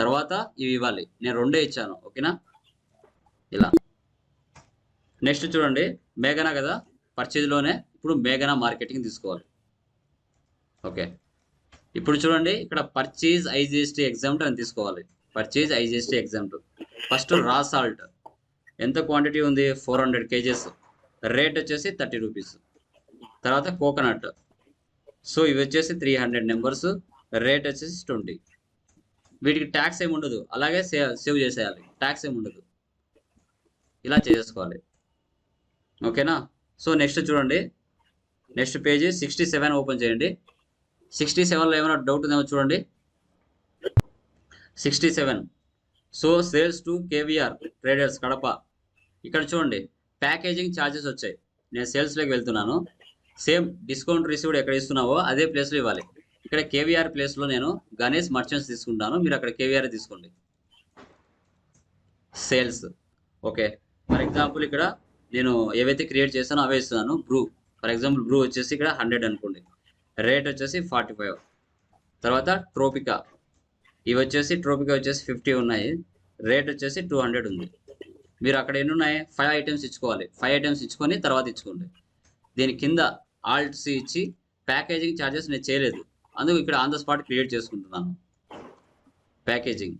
తర్వాత ఇవి ఇవ్వాలి. నేను రెండే ఇచ్చాను. ఓకేనా? ఇలా. నెక్స్ట్ చూడండి. మేఘనా కదా? పర్చేజ్లోనే ఇప్పుడు మేఘనా మార్కెటింగ్ తీసుకోవాలి. ఓకే. ఇప్పుడు చూడండి. ఇక్కడ పర్చేజ్ ఐజిఎస్టీ ఎగ్జామ్ట్ అని తీసుకోవాలి. Purchase IGST exempt first raw salt ఎంత క్వాంటిటీ ఉంది? ఫోర్ హండ్రెడ్ కేజెస్ రేట్ వచ్చేసి థర్టీ రూపీస్ తర్వాత కోకోనట్ సో ఇవి వచ్చేసి త్రీ హండ్రెడ్ నెంబర్స్ రేట్ వచ్చేసి ట్వంటీ వీటికి ట్యాక్స్ ఏమి ఉండదు. అలాగే సేవ్ సేవ్ చేసేయాలి. ట్యాక్స్ ఏమి ఉండదు. ఇలా చేసుకోవాలి ఓకేనా? సో నెక్స్ట్ చూడండి. Next page sixty seven open చేయండి. సిక్స్టీ సెవెన్లో ఏమైనా డౌట్ ఉందేమో చూడండి. Sixty seven. So sales to KVR traders Kadapa. ఇక్కడ చూడండి. ప్యాకేజింగ్ ఛార్జెస్ వచ్చాయి. నేను సేల్స్లోకి వెళ్తున్నాను. సేమ్ డిస్కౌంట్ రిసీవ్డ్ ఎక్కడ ఇస్తున్నావో అదే ప్లేస్లో ఇవ్వాలి. ఇక్కడ కేవీఆర్ ప్లేస్లో నేను గణేష్ మర్చెంట్స్ తీసుకుంటాను. మీరు అక్కడ కేవీఆర్ తీసుకోండి. సేల్స్ ఓకే ఫర్ ఎగ్జాంపుల్ ఇక్కడ నేను ఏవైతే క్రియేట్ చేశానో అవే ఇస్తున్నాను. బ్రూ ఫర్ ఎగ్జాంపుల్ బ్రూ వచ్చేసి ఇక్కడ హండ్రెడ్ అనుకోండి. రేట్ వచ్చేసి ఫార్టీ ఫైవ్ తర్వాత ట్రోపికా ఇవి వచ్చేసి ట్రోపికా వచ్చేసి ఫిఫ్టీ ఉన్నాయి. రేట్ వచ్చేసి టూ హండ్రెడ్ ఉంది. మీరు అక్కడ ఎన్ని ఉన్నాయి ఫైవ్ ఐటమ్స్ ఇచ్చుకోవాలి. ఫైవ్ ఐటమ్స్ ఇచ్చుకొని తర్వాత ఇచ్చుకోండి. దీని కింద ఆల్ట్సీ ఇచ్చి ప్యాకేజింగ్ ఛార్జెస్ నేను చేయలేదు. అందుకు ఇక్కడ ఆన్ ద స్పాట్ క్రియేట్ చేసుకుంటున్నాను. ప్యాకేజింగ్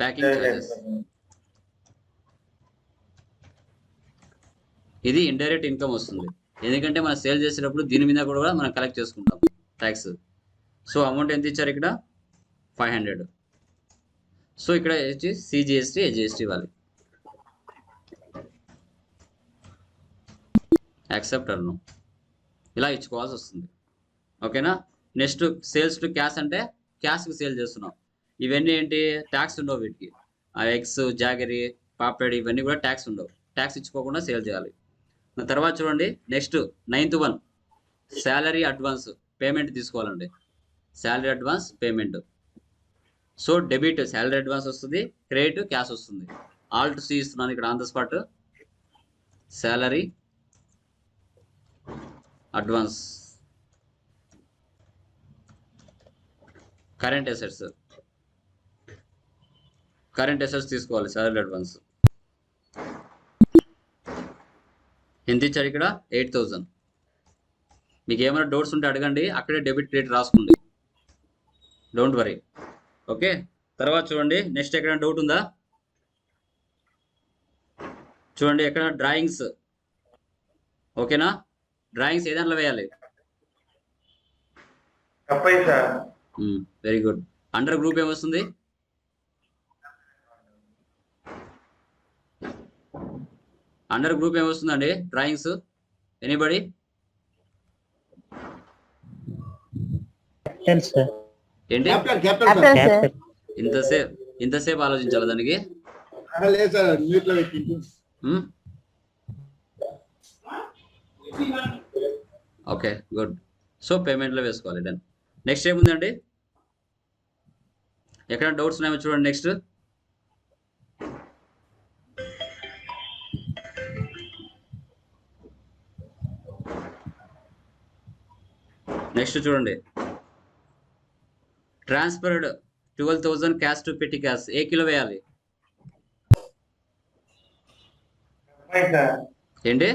ప్యాకింగ్ ఛార్జెస్ ఇది ఇండైరెక్ట్ ఇన్కమ్ వస్తుంది. ఎందుకంటే మనం సేల్ చేసేటప్పుడు దీని మీద కూడా మనం కలెక్ట్ చేసుకుంటాం. ట్యాక్స్ సో అమౌంట్ ఎంత ఇచ్చారు ఇక్కడ? ఫైవ్ హండ్రెడ్ సో ఇక్కడ వచ్చి సిజిఎస్టీ హెచ్జిఎస్టీ ఇవ్వాలి యాక్సెప్ట్ అను ఇలా ఇచ్చుకోవాల్సి వస్తుంది. ఓకేనా నెక్స్ట్ సేల్స్ టు క్యాష్ అంటే క్యాష్కి సేల్ చేస్తున్నాం. ఇవన్నీ ఏంటి? ట్యాక్స్ ఉండవు వీటికి. ఆ ఎగ్స్ జాగరీ పాపడ్ ఇవన్నీ కూడా ట్యాక్స్ ఉండవు. ట్యాక్స్ ఇచ్చుకోకుండా సేల్ చేయాలి. తర్వాత చూడండి. Next ninth one salary advance payment తీసుకోవాలండి. Salary advance payment. So debit salary advance వస్తుంది క్రెడిట్ క్యాష్ వస్తుంది. ఆల్ట్ సి ఇస్తున్నాను ఇక్కడ on the spot. Salary advance. Current assets current assets తీసుకోవాలి సాలరీ అడ్వాన్స్. ఎంత ఇచ్చారు ఇక్కడ? ఎయిట్ థౌజండ్ మీకు ఏమైనా డౌట్స్ ఉంటే అడగండి అక్కడే డెబిట్ క్రెడిట్ రాసుకోండి డోంట్ వరీ. ఓకే? తర్వాత చూడండి నెక్స్ట్ ఎక్కడ డౌట్ ఉందా? చూడండి ఎక్కడ? డ్రాయింగ్స్. ఓకేనా? డ్రాయింగ్స్ ఏ దాంట్లో వేయాలి? తప్పైంది sir. Very good under group ఏమొస్తుంది అండర్ గ్రూప్ ఏమొస్తుందండి డ్రాయింగ్స్ ఎనీబడి ఏంటి? ఇంతసేపు ఇంతసేపు ఆలోచించాలి దానికి? ఓకే గుడ్ సో పేమెంట్లో వేసుకోవాలి డన్ నెక్స్ట్ ఏముందండి ఎక్కడ డౌట్స్ ఉన్నాయో చూడండి నెక్స్ట్ నెక్స్ట్ చూడండి. Transferred twelve thousand cash to petty cash ఏ కిలో వేయాలి? ఏంటి?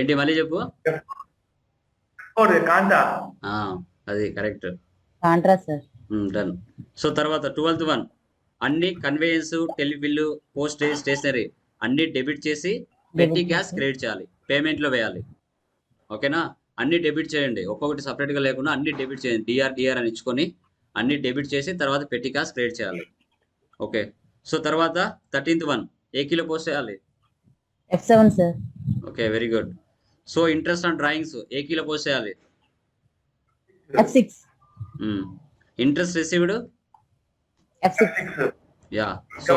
ఏంటి మళ్ళీ చెప్పు. కాంతా? అది correct. Contra sir. Done so తర్వాత ట్వెల్త్ వన్ అన్ని conveyance tele bill postage stationery అన్ని డెబిట్ చేసి పెట్టి క్యాష్ క్రెడిట్ చేయాలి. పేమెంట్లో వేయాలి. ఓకేనా అన్ని డెబిట్ చేయండి. ఒక్కొక్కటి సపరేట్గా లేకుండా అన్ని డెబిట్ చేయండి. డిఆర్ డిఆర్ అని ఇచ్చుకొని అన్ని డెబిట్ చేసి తర్వాత పెట్టి క్యాష్ క్రెడిట్ చేయాలి. ఓకే సో తర్వాత థర్టీన్త్ వన్ ఏ కిలో పోస్ట్ చేయాలి? F seven sir okay very good so interest on drawings ఏ కిలో పోస్ట్ చేయాలి? F six interest received? Yeah so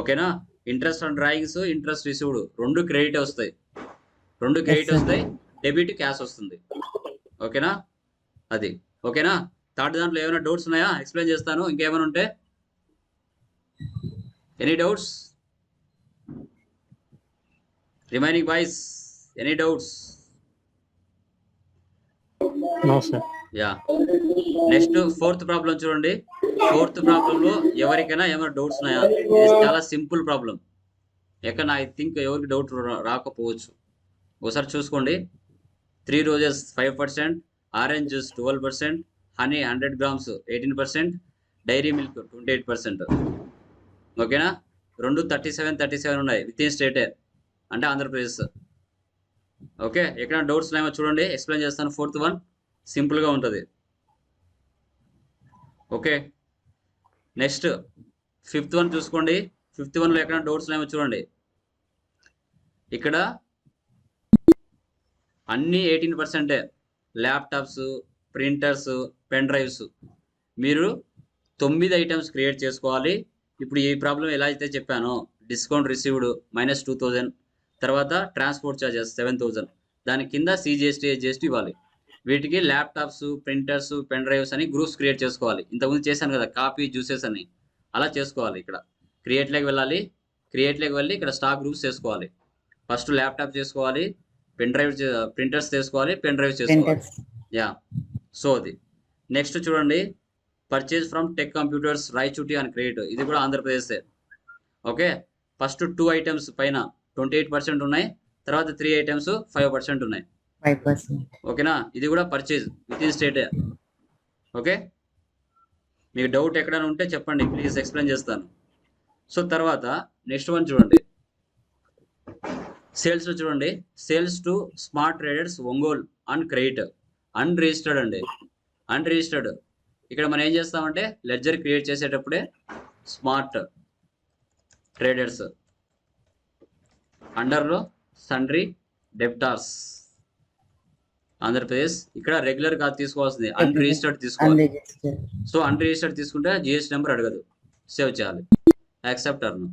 ఓకేనా? Interest on drawings interest received. రెండు క్రెడిట్ వస్తాయి. రెండు క్రెడిట్. వస్తాయి. డెబిట్ క్యాష్ వస్తుంది. ఓకేనా? అది. ఓకేనా? థర్డ్ దాంట్లో ఏమైనా డౌట్స్ ఉన్నాయా? ఎక్స్ప్లెయిన్ చేస్తాను. ఇంకేమైనా ఉంటే? Any doubts? Remaining boys any doubts yeah next fourth problem చూడండి. ఫోర్త్ ప్రాబ్లం లో ఎవరికైనా ఏమైనా డౌట్స్ ఉన్నాయా? చాలా సింపుల్ ప్రాబ్లం ఎక్కడ ఐ థింక్ ఎవరికి డౌట్ రాకపోవచ్చు. ఒకసారి చూసుకోండి. Three roses five percent orange juice twelve percent honey hundred grams eighteen percent dairy milk twenty eight percent ఓకేనా రెండు థర్టీ సెవెన్ థర్టీ సెవెన్ ఉన్నాయి. విత్ ఇన్ స్టేటే అంటే ఆంధ్రప్రదేశ్. ఓకే ఎక్కడ డౌట్స్ ఉన్నాయో చూడండి. ఎక్స్ప్లెయిన్ చేస్తాను. ఫోర్త్ వన్ సింపుల్గా ఉంటుంది. ఓకే నెక్స్ట్ ఫిఫ్త్ వన్ చూసుకోండి. ఫిఫ్త్ వన్లో ఎక్కడ డౌట్స్ ఉన్నాయో చూడండి. ఇక్కడ అన్ని ఎయిటీన్ పర్సెంటే. Laptops printers pen drives. మీరు తొమ్మిది ఐటమ్స్ క్రియేట్ చేసుకోవాలి. ఇప్పుడు ఈ ప్రాబ్లం ఎలా అయితే చెప్పానో discount received minus two thousand. తర్వాత ట్రాన్స్పోర్ట్ ఛార్జెస్ సెవెన్ థౌజండ్ దాని కింద సిజిఎస్టీ జిఎస్టీ ఇవ్వాలి. వీటికి ల్యాప్టాప్స్ ప్రింటర్స్ పెన్ డ్రైవ్స్ అని గ్రూప్స్ క్రియేట్ చేసుకోవాలి. ఇంతకుముందు చేశాను కదా కాపీ జ్యూసెస్ అని. అలా చేసుకోవాలి ఇక్కడ. క్రియేట్లోకి వెళ్ళాలి. క్రియేట్లోకి వెళ్ళి ఇక్కడ స్టాక్ గ్రూప్స్ చేసుకోవాలి. ఫస్ట్ ల్యాప్టాప్ చేసుకోవాలి. పెన్ డ్రైవ్ ప్రింటర్స్ చేసుకోవాలి పెన్ డ్రైవ్ చేసుకోవాలి. యా. సో అది. నెక్స్ట్ చూడండి. Purchase from tech computers Rayachoti అని క్రియేట్ ఇది కూడా Andhra Pradesh. Okay? First two items పైన. ట్వంటీ ఎయిట్ పర్సెంట్ ఉన్నాయి. తర్వాత త్రీ ఐటమ్స్ ఫైవ్ పర్సెంట్ ఉన్నాయి. ఓకేనా? ఇది కూడా పర్చేజ్ విత్ ఇన్ స్టేటే ఓకే? మీకు డౌట్ ఎక్కడైనా ఉంటే చెప్పండి. ప్లీజ్ ఎక్స్ప్లెయిన్ చేస్తాను. సో తర్వాత నెక్స్ట్ వన్ చూడండి. సేల్స్ చూడండి. Sales to smart traders Ongole on credit unregistered అండి. అన్రిజిస్టర్డ్ ఇక్కడ మనం ఏం చేస్తామంటే లెడ్జర్ క్రియేట్ చేసేటప్పుడే స్మార్ట్ ట్రేడర్స్ అండర్లో సండ్రీ డెప్టార్స్ ఆంధ్రప్రదేశ్ ఇక్కడ రెగ్యులర్ కాదు తీసుకోవాల్సింది. అన్రిజిస్టర్డ్ తీసుకోవాలి. అన్రిజిస్టర్డ్ సో అన్రిజిస్టర్డ్ తీసుకుంటే జిఎస్టీ నెంబర్ అడగదు. సేవ్ చేయాలి. యాక్సెప్ట్ అర్ను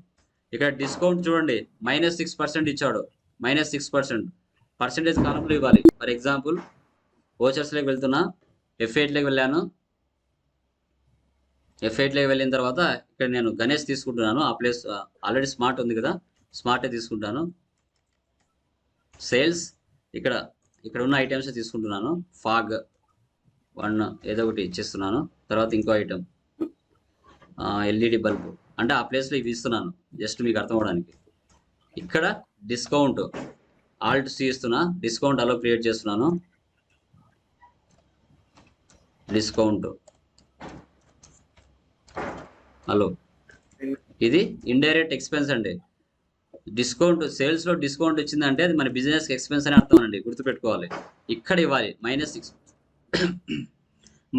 ఇక్కడ డిస్కౌంట్ చూడండి. మైనస్ సిక్స్ పర్సెంట్ ఇచ్చాడు. మైనస్ సిక్స్ పర్సెంట్ పర్సెంటేజ్ కాలంలో ఇవ్వాలి. ఫర్ ఎగ్జాంపుల్ ఓచర్స్లోకి వెళ్తున్నా ఎఫ్ ఎయిట్లోకి వెళ్ళాను. ఎఫ్ ఎయిట్లోకి వెళ్ళిన తర్వాత ఇక్కడ నేను గణేష్ తీసుకుంటున్నాను. ఆ ప్లేస్ ఆల్రెడీ స్మార్ట్ ఉంది కదా. స్మార్టే తీసుకుంటాను సేల్స్ ఇక్కడ ఇక్కడ ఉన్న ఐటమ్స్ తీసుకుంటున్నాను. ఫాగ్ వన్ ఏదో ఒకటి ఇచ్చేస్తున్నాను తర్వాత ఇంకో ఐటమ్ ఎల్ఈడి బల్బ్. అంటే ఆ ప్లేస్లో ఇవి ఇస్తున్నాను జస్ట్ మీకు అర్థం అవడానికి ఇక్కడ డిస్కౌంట్ ఆల్ట్ సి ఇస్తున్నా డిస్కౌంట్ అలో క్రియేట్ చేస్తున్నాను. డిస్కౌంట్. హలో. ఇది ఇండైరెక్ట్ ఎక్స్పెన్స్ అండి. డిస్కౌంట్ సేల్స్లో డిస్కౌంట్ వచ్చిందంటే అది మన బిజినెస్ ఎక్స్పెన్స్ అని అర్థం అండి గుర్తుపెట్టుకోవాలి. ఇక్కడ ఇవ్వాలి minus six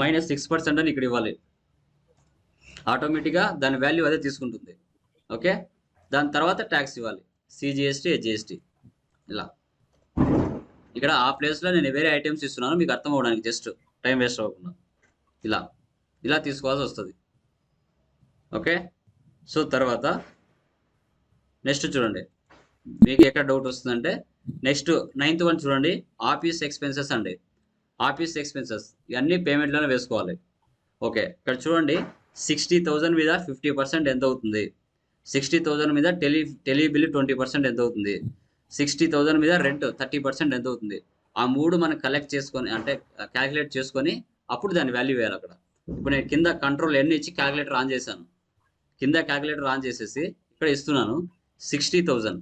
minus six percent అని ఇక్కడ ఇవ్వాలి. ఆటోమేటిక్గా దాని వాల్యూ అదే తీసుకుంటుంది. ఓకే? దాని తర్వాత ట్యాక్స్ ఇవ్వాలి. సిజిఎస్టీ హెచ్జిఎస్టీ ఇలా. ఇక్కడ ఆ ప్లేస్లో నేను వేరే ఐటమ్స్ ఇస్తున్నాను మీకు అర్థం అవ్వడానికి జస్ట్ టైం వేస్ట్ అవ్వకుండా. ఇలా. ఇలా తీసుకోవాల్సి వస్తుంది. ఓకే? సో తర్వాత నెక్స్ట్ చూడండి. మీకు ఎక్కడ డౌట్ వస్తుందంటే నెక్స్ట్ నైన్త్ వన్ చూడండి. ఆఫీస్ ఎక్స్పెన్సెస్ అండి. ఆఫీస్ ఎక్స్పెన్సెస్ ఇవన్నీ పేమెంట్లోనే వేసుకోవాలి. ఓకే ఇక్కడ చూడండి. సిక్స్టీ థౌజండ్ మీద ఫిఫ్టీ పర్సెంట్ ఎంత అవుతుంది? సిక్స్టీ థౌజండ్ మీద tele tele bill twenty percent ఎంత అవుతుంది? సిక్స్టీ థౌజండ్ మీద రెంట్ థర్టీ పర్సెంట్ ఎంత అవుతుంది? ఆ మూడు మనం కలెక్ట్ చేసుకొని అంటే క్యాలిక్యులేట్ చేసుకొని అప్పుడు దాని వాల్యూ వేయాలి అక్కడ. ఇప్పుడు నేను కింద కంట్రోల్ ఎన్ని ఇచ్చి క్యాలిక్యులేటర్ ఆన్ చేశాను. కింద క్యాలిక్యులేటర్ ఆన్ చేసేసి ఇక్కడ ఇస్తున్నాను. Sixty thousand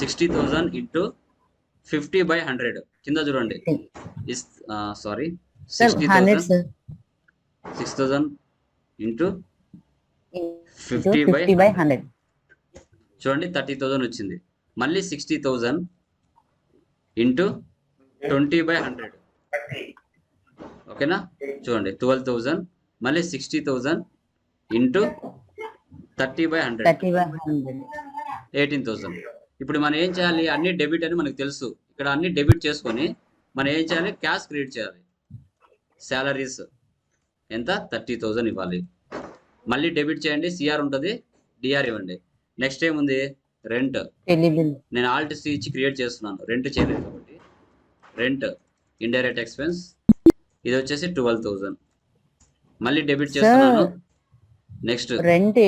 sixty thousand into fifty by hundred. కింద చూడండి. Sorry sir sixty thousand six thousand into fifty by fifty by hundred. చూడండి థర్టీ థౌజండ్ వచ్చింది. మళ్ళీ sixty thousand into twenty by hundred. ఓకేనా? చూడండి ట్వెల్వ్ థౌజండ్ మళ్ళీ sixty thousand into thirty by hundred. Thirty by hundred. Eighteen thousand. ఇప్పుడు మనం ఏం చేయాలి? అన్ని డెబిట్ అని మనకు తెలుసు. ఇక్కడ అన్ని డెబిట్ చేసుకొని మనం ఏం చేయాలి? క్యాష్ క్రియేట్ చేయాలి. శాలరీస్ ఎంత? థర్టీ థౌజండ్ ఇవ్వాలి. మళ్ళీ డెబిట్ చేయండి. సిఆర్ ఉంటుంది. డిఆర్ ఇవ్వండి. నెక్స్ట్ ఏముంది? రెంట్. నేను ఆల్ట్ సి ఇచ్చి క్రియేట్ చేస్తున్నాను. రెంట్ చేయలేదు కాబట్టి. రెంట్. Indirect expense. ఇది వచ్చేసి ట్వెల్వ్ థౌజండ్ మళ్ళీ డెబిట్ చేస్తున్నాను. నెక్స్ట్ రెంట్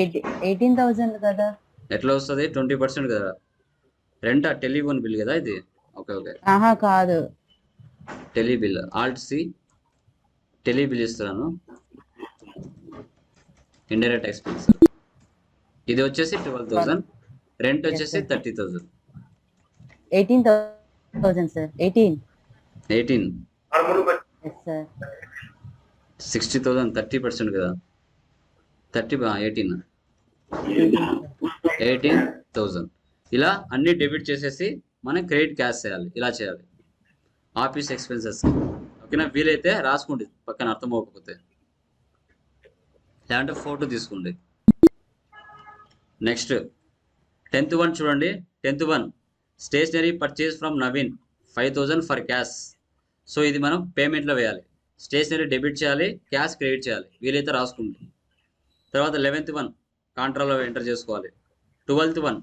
ఎయిటీన్ థౌసండ్ కదా? ఎట్లా వస్తుంది? ట్వంటీ పర్సెంట్ కదా. రెంట్? టెలిఫోన్ బిల్ కదా ఇది? Okay okay. ఆహా కాదు. Tele bill alt C tele bill ఇస్తున్నాను. Indirect expense. ఇది వచ్చేసి ట్వెల్వ్ థౌసండ్. రెంట్ వచ్చేసి thirty thousand. Eighteen thousand sir. Eighteen. Eighteen. Sixty thousand thirty percent కదా. Thirty eighteen. ఎయిటీన్. థౌసండ్. ఇలా అన్ని డెబిట్ చేసేసి మనం క్రెడిట్ క్యాష్ చేయాలి ఇలా చేయాలి. Office expenses. ఓకేనా? వీలైతే రాసుకోండి పక్కన అర్థం అవ్వకపోతే. లేదంటే ఫోటో తీసుకోండి. నెక్స్ట్. టెన్త్ వన్ చూడండి. Tenth one. Stationery purchase from Naveen five thousand for cash. So ఇది మనం పేమెంట్లో వేయాలి. స్టేషనరీ డెబిట్ చేయాలి క్యాష్ క్రెడిట్ చేయాలి. వీలైతే రాసుకోండి. తర్వాత లెవెన్త్ వన్ కాంట్రాలో ఎంటర్ చేసుకోవాలి. Twelfth one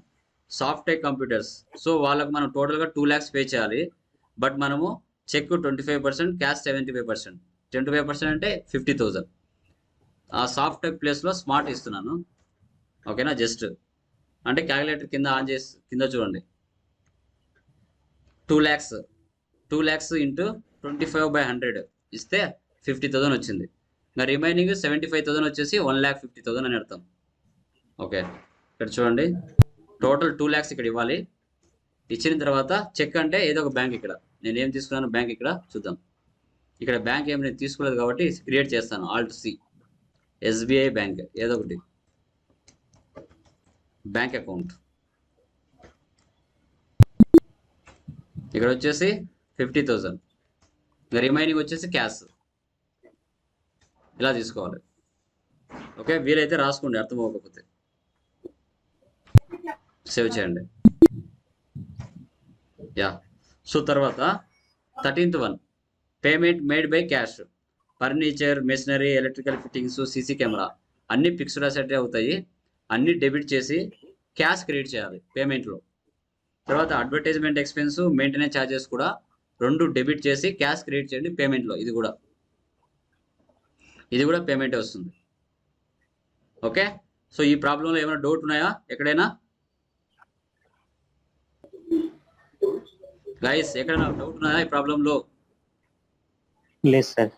software computers so వాళ్ళకు మనం టోటల్గా టూ ల్యాక్స్ పే చేయాలి. బట్ మనము cheque twenty five percent cash seventy five percent twenty five percent అంటే ఫిఫ్టీ థౌజండ్ ఆ సాఫ్ట్వేర్ ప్లేస్లో స్మార్ట్ ఇస్తున్నాను ఓకేనా జస్ట్ అంటే క్యాలిక్యులేటర్ కింద ఆన్ చేసి కింద చూడండి. Two lakhs two lakhs into twenty five by hundred ఇస్తే ఫిఫ్టీ థౌసండ్ వచ్చింది. ఇంకా రిమైనింగ్ సెవెంటీ ఫైవ్ థౌసండ్ వచ్చేసి వన్ ల్యాక్ ఫిఫ్టీ థౌసండ్ అని అర్థం. ఓకే ఇక్కడ చూడండి. టోటల్ టూ ల్యాక్స్ ఇక్కడ ఇవ్వాలి. ఇచ్చిన తర్వాత చెక్ అంటే ఏదో ఒక బ్యాంక్ ఇక్కడ. నేను ఏం తీసుకున్నాను బ్యాంక్ ఇక్కడ చూద్దాం. ఇక్కడ బ్యాంక్ ఏం నేను తీసుకోలేదు కాబట్టి క్రియేట్ చేస్తాను. ఆల్ట్ సి ఎస్బీఐ బ్యాంక్ ఏదో ఒకటి. బ్యాంక్ అకౌంట్ ఇక్కడ వచ్చేసి ఫిఫ్టీ థౌజండ్ రిమైనింగ్ వచ్చేసి క్యాష్ ఇలా తీసుకోవాలి. ఓకే? వీలైతే రాసుకోండి అర్థం అవ్వకపోతే. సేవ్ చేయండి. యా. సో తర్వాత thirteenth one. Payment made by cash furniture machinery electrical fittings CC camera అన్ని ఫిక్స్డ్ అసెట్ అవుతాయి. అన్ని డెబిట్ చేసి క్యాష్ క్రియేట్ చేయాలి పేమెంట్లో తర్వాత అడ్వర్టైజ్మెంట్ ఎక్స్పెన్స్ మెయింటెనెన్స్ ఛార్జెస్ కూడా రెండు డెబిట్ చేసి క్యాష్ క్రియేట్ చేయండి పేమెంట్లో ఇది కూడా. ఇది కూడా పేమెంటే వస్తుంది. ఓకే సో ఈ ప్రాబ్లంలో ఏమైనా డౌట్ ఉన్నాయా? ఎక్కడైనా? గైస్ ఎక్కడైనా డౌట్ ఉన్నాయా ఈ ప్రాబ్లంలో లేదు సార్